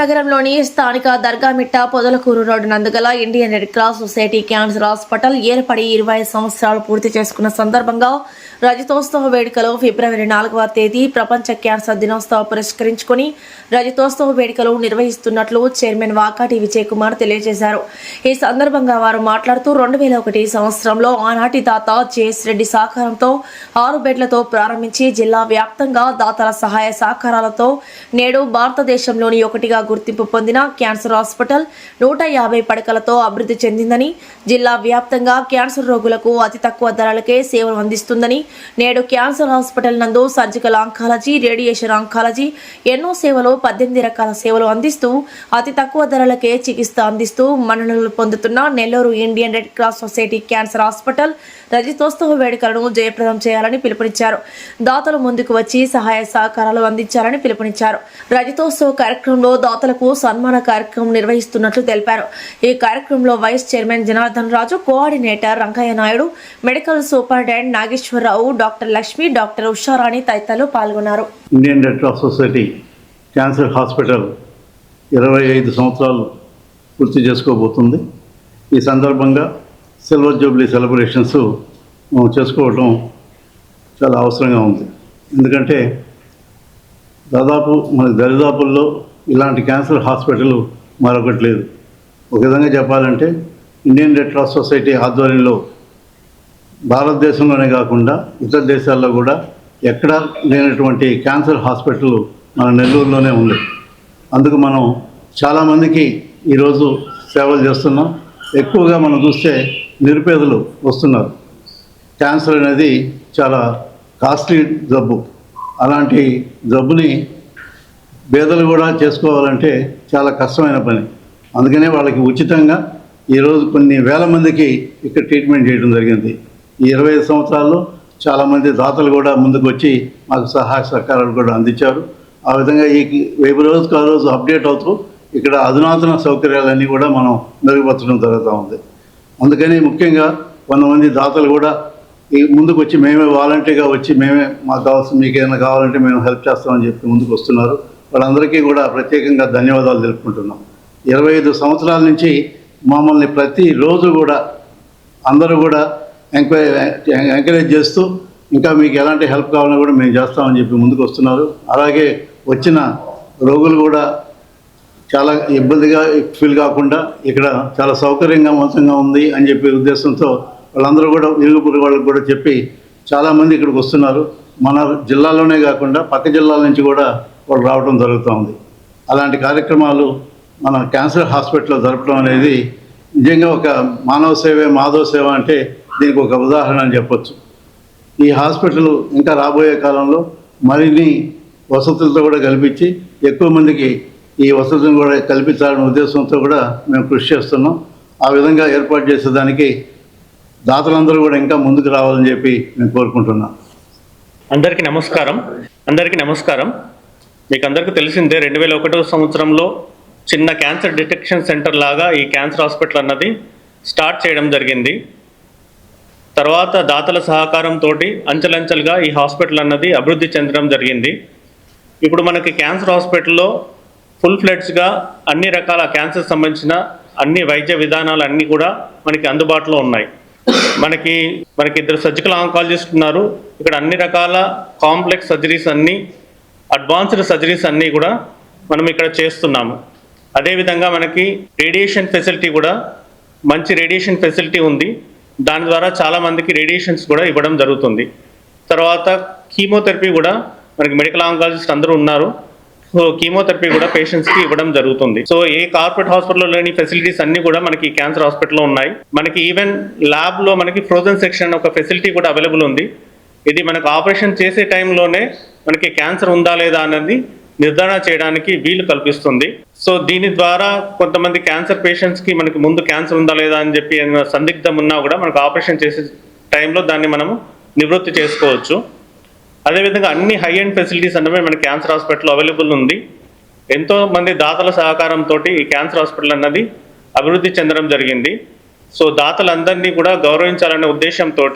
నగరంలోని స్థానిక Dargamitta Podalakuru road నందుగల Indian Red Cross Society cancer hospital ఏర్పడి ఇరవై సంవత్సరాలు పూర్తి చేసుకున్న సందర్భంగా రజతోత్సవ వేడుకలో ఫిబ్రవరి నాలుగవ తేదీ ప్రపంచ క్యాన్సర్ దినోత్సవం పురస్కరించుకుని రజతోత్సవ వేడుకలు నిర్వహిస్తున్నట్లు చైర్మన్ వాకాటి విజయ్ కుమార్ తెలియజేశారు. ఈ సందర్భంగా వారు మాట్లాడుతూ రెండు వేల ఒకటి సంవత్సరంలో ఆనాటి దాత జేఎస్ రెడ్డి సహకారంతో ఆరు బెడ్లతో ప్రారంభించి జిల్లా వ్యాప్తంగా దాతల సహాయ సహకారాలతో నేడు భారతదేశంలోని ఒకటిగా గుర్తింపు పొందిన క్యాన్సర్ హాస్పిటల్ నూట యాభై పడకలతో అభివృద్ధి చెందిందని జిల్లా వ్యాప్తంగా క్యాన్సర్ రోగులకు అతి తక్కువ ధరలకే సేవలు అందిస్తుందని నేడు క్యాన్సర్ హాస్పిటల్ నందు సర్జికల్ ఆంకాలజీ రేడియేషన్ ఆంకాలజీ ఎన్నో సేవలు పద్దెనిమిది రకాల సేవలు అందిస్తూ అతి తక్కువ ధరలకే చికిత్స అందిస్తూ మన్ననలు పొందుతున్న Nellore Indian Red Cross Society cancer hospital రజతోత్సవ వేడుకలను జయప్రదం చేయాలని పిలుపునిచ్చారు. దాతలు ముందుకు వచ్చి సహాయ సహకారాలు అందించాలని పిలుపునిచ్చారు. రజతోత్సవ కార్యక్రమంలో దాతలకు సన్మాన కార్యక్రమం నిర్వహిస్తున్నట్లు తెలిపారు. ఈ కార్యక్రమంలో vice chairman Janardhan Raju coordinator Rangaiah Naidu medical superintendent Nageswara Rao doctor Lakshmi doctor Usharani తదితరులు పాల్గొన్నారు. Indian Red Cross Society cancer hospital ఇరవై ఐదు సంవత్సరాలు పూర్తి చేసుకోబోతుంది. ఈ సందర్భంగా సిల్వర్ జూబ్లీ సెలబ్రేషన్స్ మనం చేసుకోవటం చాలా అవసరంగా ఉంది. ఎందుకంటే దాదాపు మన దరిదాపుల్లో ఇలాంటి క్యాన్సర్ హాస్పిటల్ మరొకటి లేదు. ఒక విధంగా చెప్పాలంటే ఇండియన్ రెడ్ క్రాస్ సొసైటీ ఆధ్వర్యంలో భారతదేశంలోనే కాకుండా ఇతర దేశాల్లో కూడా ఎక్కడా లేనటువంటి క్యాన్సర్ హాస్పిటల్ మన నెల్లూరులోనే ఉంది. అందుకు మనం చాలామందికి ఈరోజు సేవలు చేస్తున్నాం. ఎక్కువగా మనం చూస్తే నిరుపేదలు వస్తున్నారు. క్యాన్సర్ అనేది చాలా కాస్ట్లీ జబ్బు. అలాంటి జబ్బుని పేదలు కూడా చేసుకోవాలంటే చాలా కష్టమైన పని. అందుకనే వాళ్ళకి ఉచితంగా ఈరోజు కొన్ని వేల మందికి ఇక్కడ ట్రీట్మెంట్ చేయడం జరిగింది. ఈ ఇరవై ఐదు సంవత్సరాల్లో చాలామంది దాతలు కూడా ముందుకు వచ్చి మాకు సహాయ సహకారాలు కూడా అందించారు. ఆ విధంగా ఈ వెయ్యి రోజుకు ఆ రోజు అప్డేట్ అవుతూ ఇక్కడ అధునాతన సౌకర్యాలన్నీ కూడా మనం మెరుగుపరచడం జరుగుతూ ఉంది. అందుకని ముఖ్యంగా కొంతమంది దాతలు కూడా ఈ ముందుకు వచ్చి మేమే వాలంటీర్గా వచ్చి మేమే మాకు కావాల్సిన మీకు ఏమైనా కావాలంటే మేము హెల్ప్ చేస్తామని చెప్పి ముందుకు వస్తున్నారు వాళ్ళందరికీ కూడా ప్రత్యేకంగా ధన్యవాదాలు తెలుపుకుంటున్నాం. ఇరవై ఐదు సంవత్సరాల నుంచి మమ్మల్ని ప్రతిరోజు కూడా అందరూ కూడా ఎంక్వైరీ ఎంకరేజ్ చేస్తూ ఇంకా మీకు ఎలాంటి హెల్ప్ కావాలన్నా కూడా మేము చేస్తామని చెప్పి ముందుకు వస్తున్నారు అలాగే వచ్చిన రోగులు కూడా చాలా ఇబ్బందిగా ఫీల్ కాకుండా ఇక్కడ చాలా సౌకర్యంగా మోసంగా ఉంది అని చెప్పే ఉద్దేశంతో వాళ్ళందరూ కూడా ఇరుగుపురి వాళ్ళకి కూడా చెప్పి చాలామంది ఇక్కడికి వస్తున్నారు. మన జిల్లాలోనే కాకుండా పక్క జిల్లాల నుంచి కూడా వాళ్ళు రావడం జరుగుతూ ఉంది. అలాంటి కార్యక్రమాలు మన క్యాన్సర్ హాస్పిటల్లో జరపడం అనేది నిజంగా ఒక మానవ సేవే మాధవ సేవ అంటే దీనికి ఒక ఉదాహరణ అని చెప్పొచ్చు. ఈ హాస్పిటల్ ఇంకా రాబోయే కాలంలో మరిన్ని వసతులతో కూడా కల్పించి ఎక్కువ మందికి ఈ వసతులను కూడా కల్పించాలనే ఉద్దేశంతో కూడా మేము కృషి చేస్తున్నాం. ఆ విధంగా ఏర్పాటు చేసేదానికి దాతలందరూ కూడా ఇంకా ముందుకు రావాలని చెప్పి నేను కోరుకుంటున్నాను అందరికీ నమస్కారం. అందరికీ నమస్కారం. మీకు అందరికీ తెలిసిందే రెండు వేల ఒకటో సంవత్సరంలో చిన్న క్యాన్సర్ డిటెక్షన్ సెంటర్ లాగా ఈ క్యాన్సర్ హాస్పిటల్ అన్నది స్టార్ట్ చేయడం జరిగింది. తర్వాత దాతల సహకారంతో అంచెలంచెలుగా ఈ హాస్పిటల్ అన్నది అభివృద్ధి చెందడం జరిగింది. ఇప్పుడు మనకి క్యాన్సర్ హాస్పిటల్లో ఫుల్ ఫ్లెడ్స్గా అన్ని రకాల క్యాన్సర్ సంబంధించిన అన్ని వైద్య విధానాలు అన్నీ కూడా మనకి అందుబాటులో ఉన్నాయి. మనకి మనకి ఇద్దరు సర్జికల్ ఆంకాలజిస్ట్ ఉన్నారు. ఇక్కడ అన్ని రకాల కాంప్లెక్స్ సర్జరీస్ అన్నీ అడ్వాన్స్డ్ సర్జరీస్ అన్నీ కూడా మనం ఇక్కడ చేస్తున్నాము. అదేవిధంగా మనకి రేడియేషన్ ఫెసిలిటీ కూడా మంచి రేడియేషన్ ఫెసిలిటీ ఉంది. దాని ద్వారా చాలామందికి రేడియేషన్స్ కూడా ఇవ్వడం జరుగుతుంది. తర్వాత కీమోథెరపీ కూడా మనకి మెడికల్ ఆంకాలజిస్ట్ అందరూ ఉన్నారు. సో కీమోథెరపీ కూడా పేషెంట్స్కి ఇవ్వడం జరుగుతుంది. సో ఏ కార్పొరేట్ హాస్పిటల్లో లేని ఫెసిలిటీస్ అన్ని కూడా మనకి క్యాన్సర్ హాస్పిటల్లో ఉన్నాయి. మనకి ఈవెన్ ల్యాబ్లో మనకి ఫ్రోజన్ సెక్షన్ ఒక ఫెసిలిటీ కూడా అవైలబుల్ ఉంది. ఇది మనకు ఆపరేషన్ చేసే టైంలోనే మనకి క్యాన్సర్ ఉందా లేదా అనేది నిర్ధారణ చేయడానికి వీలు కల్పిస్తుంది. సో దీని ద్వారా కొంతమంది క్యాన్సర్ పేషెంట్స్కి మనకి ముందు క్యాన్సర్ ఉందా లేదా అని చెప్పి సందిగ్ధం ఉన్నా కూడా మనకు ఆపరేషన్ చేసే టైంలో దాన్ని మనము నివృత్తి చేసుకోవచ్చు. అదేవిధంగా అన్ని హై అండ్ ఫెసిలిటీస్ అనేవి మన క్యాన్సర్ హాస్పిటల్ అవైలబుల్ ఉంది. ఎంతో మంది దాతల సహకారంతో ఈ క్యాన్సర్ హాస్పిటల్ అన్నది అభివృద్ధి చెందడం జరిగింది. సో దాతలందరినీ కూడా గౌరవించాలనే ఉద్దేశంతో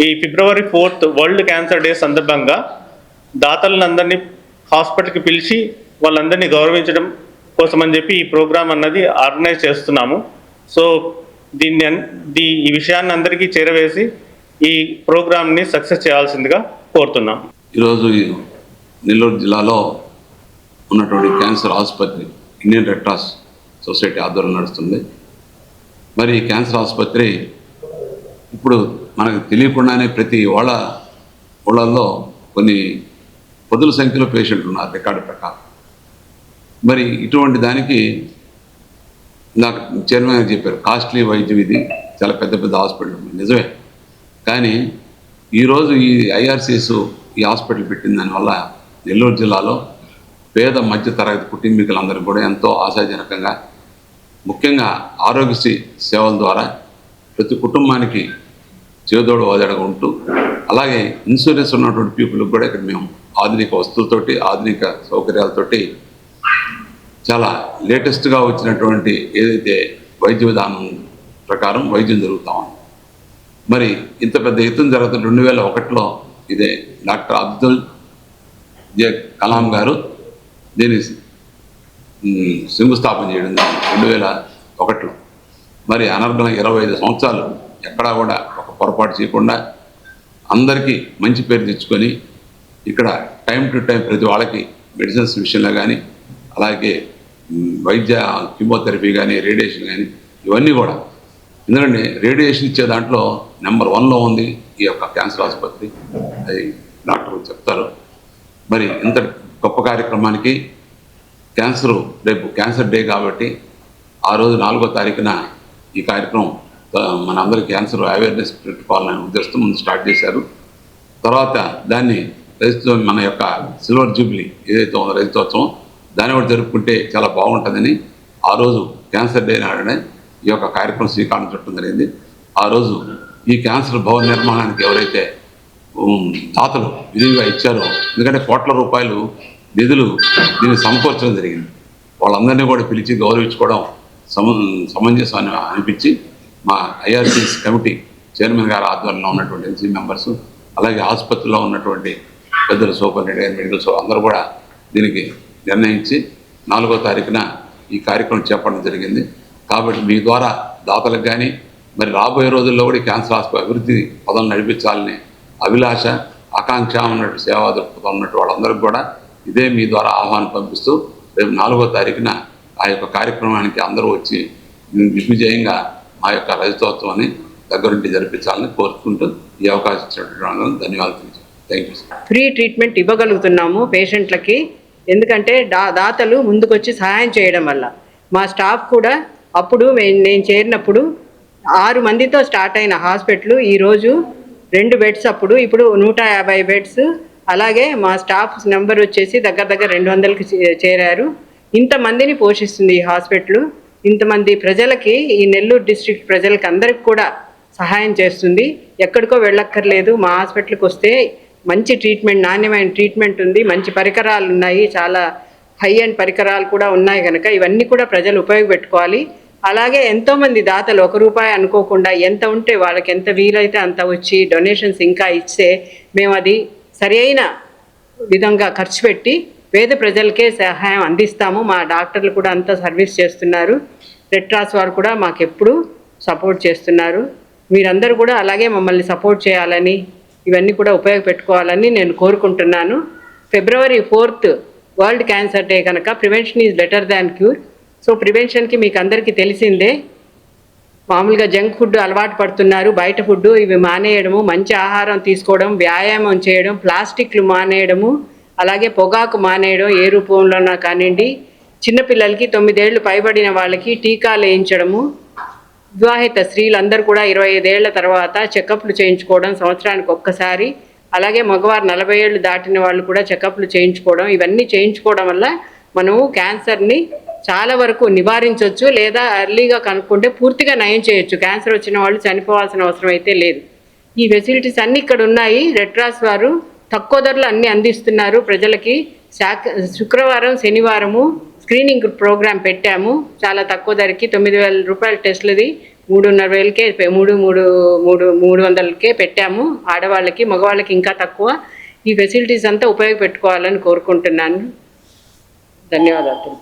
ఈ February fourth world cancer day సందర్భంగా దాతలందరినీ హాస్పిటల్కి పిలిచి వాళ్ళందరినీ గౌరవించడం కోసం అని చెప్పి ఈ ప్రోగ్రామ్ అన్నది ఆర్గనైజ్ చేస్తున్నాము. సో దీన్ని అన్- దీ ఈ విషయాన్ని అందరికీ చేరవేసి ఈ ప్రోగ్రామ్ని సక్సెస్ చేయాల్సిందిగా కోరుతున్నాం. ఈరోజు నెల్లూరు జిల్లాలో ఉన్నటువంటి క్యాన్సర్ ఆసుపత్రి ఇండియన్ రెడ్ క్రాస్ సొసైటీ ఆధ్వర్యం నడుస్తుంది. మరి ఈ క్యాన్సర్ ఆసుపత్రి ఇప్పుడు మనకు తెలియకుండానే ప్రతి వాళ్ళ ఊళ్ళల్లో కొన్ని పదుల సంఖ్యలో పేషెంట్లు ఉన్నారు రికార్డు ప్రకారం. మరి ఇటువంటి దానికి నాకు చైర్మన్ గారు చెప్పారు కాస్ట్లీ వైద్యం ఇది చాలా పెద్ద పెద్ద హాస్పిటల్ నిజమే. కానీ ఈరోజు ఈ ఐఆర్సీఎస్ ఈ హాస్పిటల్ పెట్టిన దానివల్ల నెల్లూరు జిల్లాలో పేద మధ్య తరగతి కుటుంబీకులందరూ కూడా ఎంతో ఆశాజనకంగా ముఖ్యంగా ఆరోగ్యశ్రీ సేవల ద్వారా ప్రతి కుటుంబానికి చేదోడు వాదడగా ఉంటూ అలాగే ఇన్సూరెన్స్ ఉన్నటువంటి పీపుల్కి కూడా ఇక్కడ మేము ఆధునిక వస్తువులతోటి ఆధునిక సౌకర్యాలతోటి చాలా లేటెస్ట్గా వచ్చినటువంటి ఏదైతే వైద్య విధానం ప్రకారం వైద్యం జరుగుతా ఉంది. మరి ఇంత పెద్ద ఎత్తున జరుగుతున్న రెండు వేల ఒకటిలో ఇదే డాక్టర్ అబ్దుల్ జే కలాం గారు దీన్ని శంకుస్థాపన చేయడం రెండు వేల ఒకటిలో. మరి అనర్గళం ఇరవై ఐదు సంవత్సరాలు ఎక్కడా కూడా ఒక పొరపాటు చేయకుండా అందరికీ మంచి పేరు తెచ్చుకొని ఇక్కడ టైం టు టైం ప్రతి వాళ్ళకి మెడిసిన్స్ విషయంలో కానీ అలాగే వైద్య కీమోథెరపీ కానీ రేడియేషన్ కానీ ఇవన్నీ కూడా ఎందుకంటే రేడియేషన్ ఇచ్చే దాంట్లో నెంబర్ వన్లో ఉంది ఈ యొక్క క్యాన్సర్ ఆసుపత్రి. అది డాక్టర్లు చెప్తారు. మరి ఇంత గొప్ప కార్యక్రమానికి క్యాన్సర్ రేపు క్యాన్సర్ డే కాబట్టి ఆ రోజు నాలుగో తారీఖున ఈ కార్యక్రమం మన అందరికీ క్యాన్సర్ అవేర్నెస్ పెట్టుకోవాలనే ఉద్దేశంతో ముందు స్టార్ట్ చేశారు. తర్వాత దాన్ని రైతు మన యొక్క సిల్వర్ జూబ్లీ ఏదైతే ఉందో రైతోత్సవం దాన్ని కూడా జరుపుకుంటే చాలా బాగుంటుందని ఆ రోజు క్యాన్సర్ డే నాడనే ఈ యొక్క కార్యక్రమం శ్రీకారం చుట్టడం జరిగింది. ఆ రోజు ఈ క్యాన్సర్ భవన నిర్మాణానికి ఎవరైతే దాతలు విధిగా ఇచ్చారో ఎందుకంటే కోట్ల రూపాయలు నిధులు దీన్ని సమకూర్చడం జరిగింది. వాళ్ళందరినీ కూడా పిలిచి గౌరవించుకోవడం సమ సమంజసం అనిపించి మా ఐఆర్సీఎస్ కమిటీ చైర్మన్ గారి ఆధ్వర్యంలో ఉన్నటువంటి ఎన్సీ మెంబర్స్ అలాగే ఆసుపత్రిలో ఉన్నటువంటి పెద్దలు సూపరింటెండెంట్ గారు మెడికల్ సో అందరూ కూడా దీనికి నిర్ణయించి నాలుగో తారీఖున ఈ కార్యక్రమం చేపట్టడం జరిగింది. కాబట్టి మీ ద్వారా దాతలకు కానీ మరి రాబోయే రోజుల్లో కూడా క్యాన్సర్ ఆసుపత్రి అభివృద్ధి పదం నడిపించాలని అభిలాష ఆకాంక్ష ఉన్నట్టు సేవా దృక్పథం ఉన్నట్టు వాళ్ళందరికీ కూడా ఇదే మీ ద్వారా ఆహ్వానం పంపిస్తూ రేపు నాలుగో తారీఖున ఆ యొక్క కార్యక్రమానికి అందరూ వచ్చి విజయంగా మా యొక్క రజతోత్సవాన్ని దగ్గరుండి జరిపించాలని కోరుకుంటూ ఈ అవకాశం ఇచ్చినటువంటి ధన్యవాదాలు థ్యాంక్ యూ ఫ్రీ ట్రీట్మెంట్ ఇవ్వగలుగుతున్నాము పేషెంట్లకి ఎందుకంటే దా దాతలు ముందుకొచ్చి సహాయం చేయడం వల్ల. మా స్టాఫ్ కూడా అప్పుడు నేను చేరినప్పుడు ఆరు మందితో స్టార్ట్ అయిన హాస్పిటల్ ఈరోజు రెండు బెడ్స్ అప్పుడు. ఇప్పుడు నూట యాభై బెడ్స్. అలాగే మా స్టాఫ్ నెంబర్ వచ్చేసి దగ్గర దగ్గర రెండు వందలకి చే- చేరారు. ఇంతమందిని పోషిస్తుంది ఈ హాస్పిటల్. ఇంతమంది ప్రజలకి ఈ నెల్లూరు డిస్ట్రిక్ట్ ప్రజలకి అందరికి కూడా సహాయం చేస్తుంది. ఎక్కడికో వెళ్ళక్కర్లేదు. మా హాస్పిటల్కి వస్తే మంచి ట్రీట్మెంట్ నాణ్యమైన ట్రీట్మెంట్ ఉంది. మంచి పరికరాలు ఉన్నాయి. చాలా హై అండ్ పరికరాలు కూడా ఉన్నాయి కనుక ఇవన్నీ కూడా ప్రజలు ఉపయోగపెట్టుకోవాలి. అలాగే ఎంతోమంది దాతలు ఒక రూపాయి అనుకోకుండా ఎంత ఉంటే వాళ్ళకి ఎంత వీలైతే అంత వచ్చి డొనేషన్స్ ఇంకా ఇస్తే మేము అది సరి విధంగా ఖర్చు పెట్టి పేద ప్రజలకే సహాయం అందిస్తాము. మా డాక్టర్లు కూడా అంతా సర్వీస్ చేస్తున్నారు. రెడ్ క్రాస్ వారు కూడా మాకు ఎప్పుడు సపోర్ట్ చేస్తున్నారు. మీరందరూ కూడా అలాగే మమ్మల్ని సపోర్ట్ చేయాలని ఇవన్నీ కూడా ఉపయోగపెట్టుకోవాలని నేను కోరుకుంటున్నాను. February fourth world cancer day కనుక prevention is better than cure. So ప్రివెన్షన్కి మీకు అందరికీ తెలిసిందే. మామూలుగా జంక్ ఫుడ్ అలవాటు పడుతున్నారు. బయట ఫుడ్ ఇవి మానేయడము మంచి ఆహారం తీసుకోవడం వ్యాయామం చేయడం ప్లాస్టిక్లు మానేయడము అలాగే పొగాకు మానేయడం ఏ రూపంలోనా కానివ్వండి. చిన్నపిల్లలకి తొమ్మిదేళ్ళు పైబడిన వాళ్ళకి టీకాలు వేయించడము. వివాహిత స్త్రీలందరూ కూడా ఇరవై ఐదేళ్ళ తర్వాత చెకప్లు చేయించుకోవడం సంవత్సరానికి ఒక్కసారి. అలాగే మగవారు నలభై ఏళ్ళు దాటిన వాళ్ళు కూడా చెకప్లు చేయించుకోవడం ఇవన్నీ చేయించుకోవడం వల్ల మనము క్యాన్సర్ని చాలా వరకు నివారించవచ్చు లేదా ఎర్లీగా కనుక్కుంటే పూర్తిగా నయం చేయొచ్చు. క్యాన్సర్ వచ్చిన వాళ్ళు చనిపోవాల్సిన అవసరం అయితే లేదు. ఈ ఫెసిలిటీస్ అన్నీ ఇక్కడ ఉన్నాయి. రెడ్క్రాస్ వారు తక్కువ ధరలు అన్నీ అందిస్తున్నారు ప్రజలకి. శుక్రవారం శనివారము స్క్రీనింగ్ ప్రోగ్రామ్ పెట్టాము. చాలా తక్కువ ధరకి తొమ్మిది వేల రూపాయల టెస్టులది మూడున్నర వేలకే మూడు మూడు మూడు మూడు వందలకే పెట్టాము. ఆడవాళ్ళకి మగవాళ్ళకి ఇంకా తక్కువ. ఈ ఫెసిలిటీస్ అంతా ఉపయోగపెట్టుకోవాలని కోరుకుంటున్నాను. ధన్యవాదాలు